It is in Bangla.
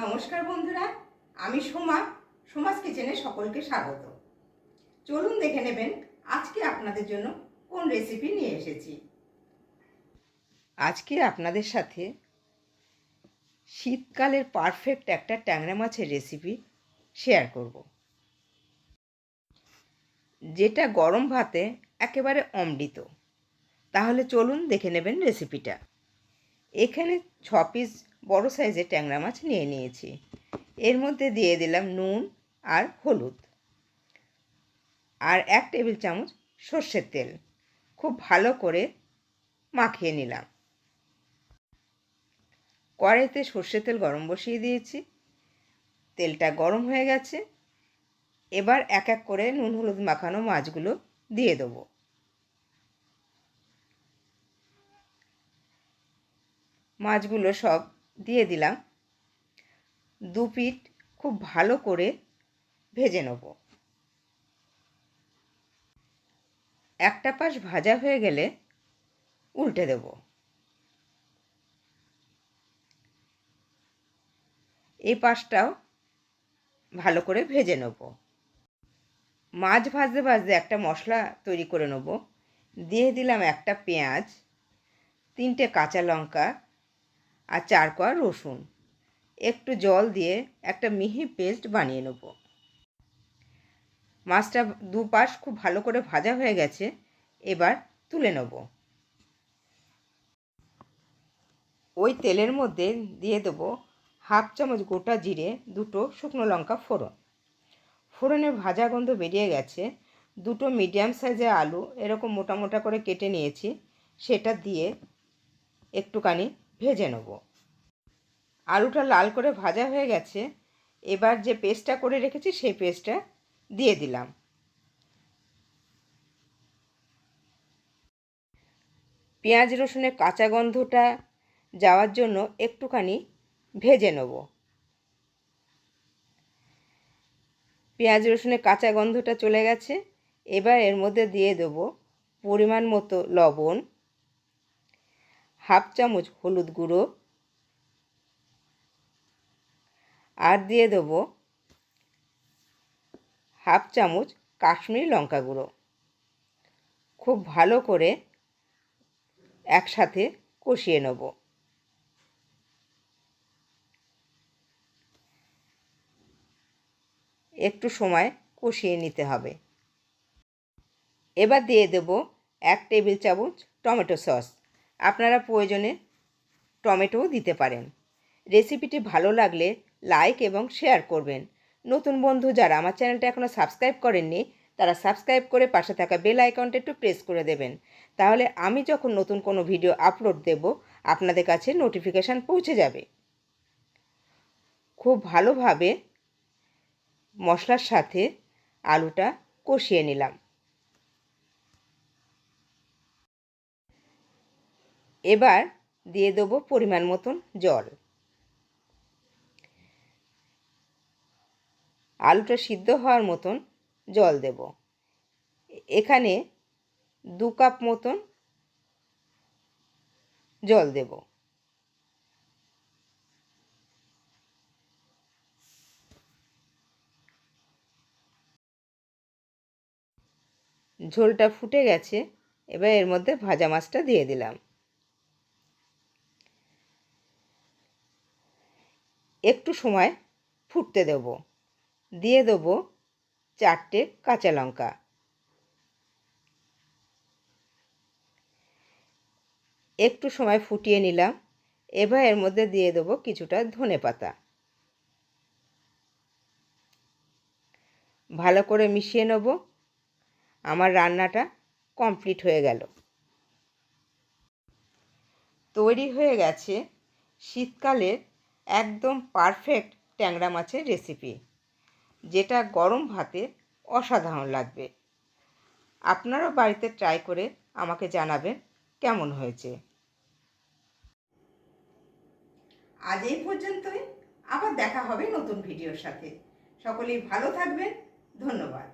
নমস্কার বন্ধুরা, আমি সোমা, সোমাস কিচেনে সকলকে স্বাগত। চলুন দেখে নেবেন আজকে আপনাদের জন্য কোন রেসিপি নিয়ে এসেছি। আজকে আপনাদের সাথে শীতকালের পারফেক্ট একটা ট্যাংরা মাছের রেসিপি শেয়ার করব। যেটা গরম ভাতে একেবারে অমৃত। তাহলে চলুন দেখে নেবেন রেসিপিটা এখানে ছ পিস বড় সাইজের ট্যাংরা মাছ নিয়ে নিয়েছি। এর মধ্যে দিয়ে দিলাম নুন আর হলুদ। আর এক টেবিল চামচ সর্ষের তেল। খুব ভালো করে মাখিয়ে নিলাম। কড়াইতে সর্ষের তেল গরম বসিয়ে দিয়েছি। তেলটা গরম হয়ে গেছে। এবার এক এক করে নুন হলুদ মাখানো মাছগুলো দিয়ে দেবো। মাছগুলো সব দিয়ে দিলাম। দু পিঠ খুব ভালো করে ভেজে নেব। একটা পাশ ভাজা হয়ে গেলে উল্টে দেব। এই পাশটাও ভালো করে ভেজে নেব। মাছ ভাজতে ভাজতে একটা মশলা তৈরি করে নেব। দিয়ে দিলাম একটা পেঁয়াজ, তিনটে কাঁচা লঙ্কা আর চার কোয়া রসুন। একটু জল দিয়ে একটা মিহি পেস্ট বানিয়ে নেব। মাছটা দুপাশ খুব ভালো করে ভাজা হয়ে গেছে, এবার তুলে নেব। ওই তেলের মধ্যে দিয়ে দেবো হাফ চামচ গোটা জিরে, দুটো শুকনো লঙ্কা ফোড়ন। ফোড়নের ভাজা গন্ধ বেরিয়ে গেছে। দুটো মিডিয়াম সাইজের আলু এরকম মোটা মোটা করে কেটে নিয়েছি, সেটা দিয়ে একটুখানি ভেজে নেব। আলুটা লাল করে ভাজা হয়ে গেছে। এবার যে পেস্টটা করে রেখেছি সেই পেস্টটা দিয়ে দিলাম। পেঁয়াজ রসুনের কাঁচা গন্ধটা যাওয়ার জন্য একটুখানি ভেজে নেব। পেঁয়াজ রসুনের কাঁচা গন্ধটা চলে গেছে। এবার এর মধ্যে দিয়ে দেব পরিমাণ মতো লবণ। হাফ চামচ হলুদ গুঁড়ো। আর দিয়ে দেবো হাফ চামচ কাশ্মীরি লঙ্কা গুঁড়ো। খুব ভালো করে একসাথে কষিয়ে নেব। একটু সময় কষিয়ে নিতে হবে। এবার দিয়ে দেব এক টেবিল চামচ টমেটো সস। আপনারা প্রয়োজনে টমেটোও দিতে পারেন। রেসিপিটি ভালো লাগলে লাইক এবং শেয়ার করবেন। নতুন বন্ধু যারা আমার চ্যানেলটা এখনও সাবস্ক্রাইব করেননি, তারা সাবস্ক্রাইব করে পাশে থাকা বেল আইকনটা একটু প্রেস করে দেবেন। তাহলে আমি যখন নতুন কোনো ভিডিও আপলোড দেব, আপনাদের কাছে নোটিফিকেশান পৌঁছে যাবে। খুব ভালোভাবে মশলার সাথে আলুটা কষিয়ে নিলাম। এবার দিয়ে দেবো পরিমাণ মতন জল। আলুটা সিদ্ধ হওয়ার মতন জল দেব। এখানে দু কাপ মতন জল দেব। ঝোলটা ফুটে গেছে, এবার এর মধ্যে ভাজা মাছটা দিয়ে দিলাম। একটু সময় ফুটতে দেব। দিয়ে দেবো চারটে কাঁচা লঙ্কা। একটু সময় ফুটিয়ে নিলাম। এবার এর মধ্যে দিয়ে দেবো কিছুটা ধনে পাতা। ভালো করে মিশিয়ে নেব। আমার রান্নাটা কমপ্লিট হয়ে গেল। তৈরি হয়ে গেছে শীতকালের একদম পারফেক্ট ট্যাংরা মাছের রেসিপি যেটা গরম ভাতে অসাধারণ লাগবে। আপনারাও বাড়িতে ট্রাই করে আমাকে জানাবেন কেমন হয়েছে। আজ এই পর্যন্তই, আবার দেখা হবে নতুন ভিডিওর সাথে। সকলেই ভালো থাকবেন, ধন্যবাদ।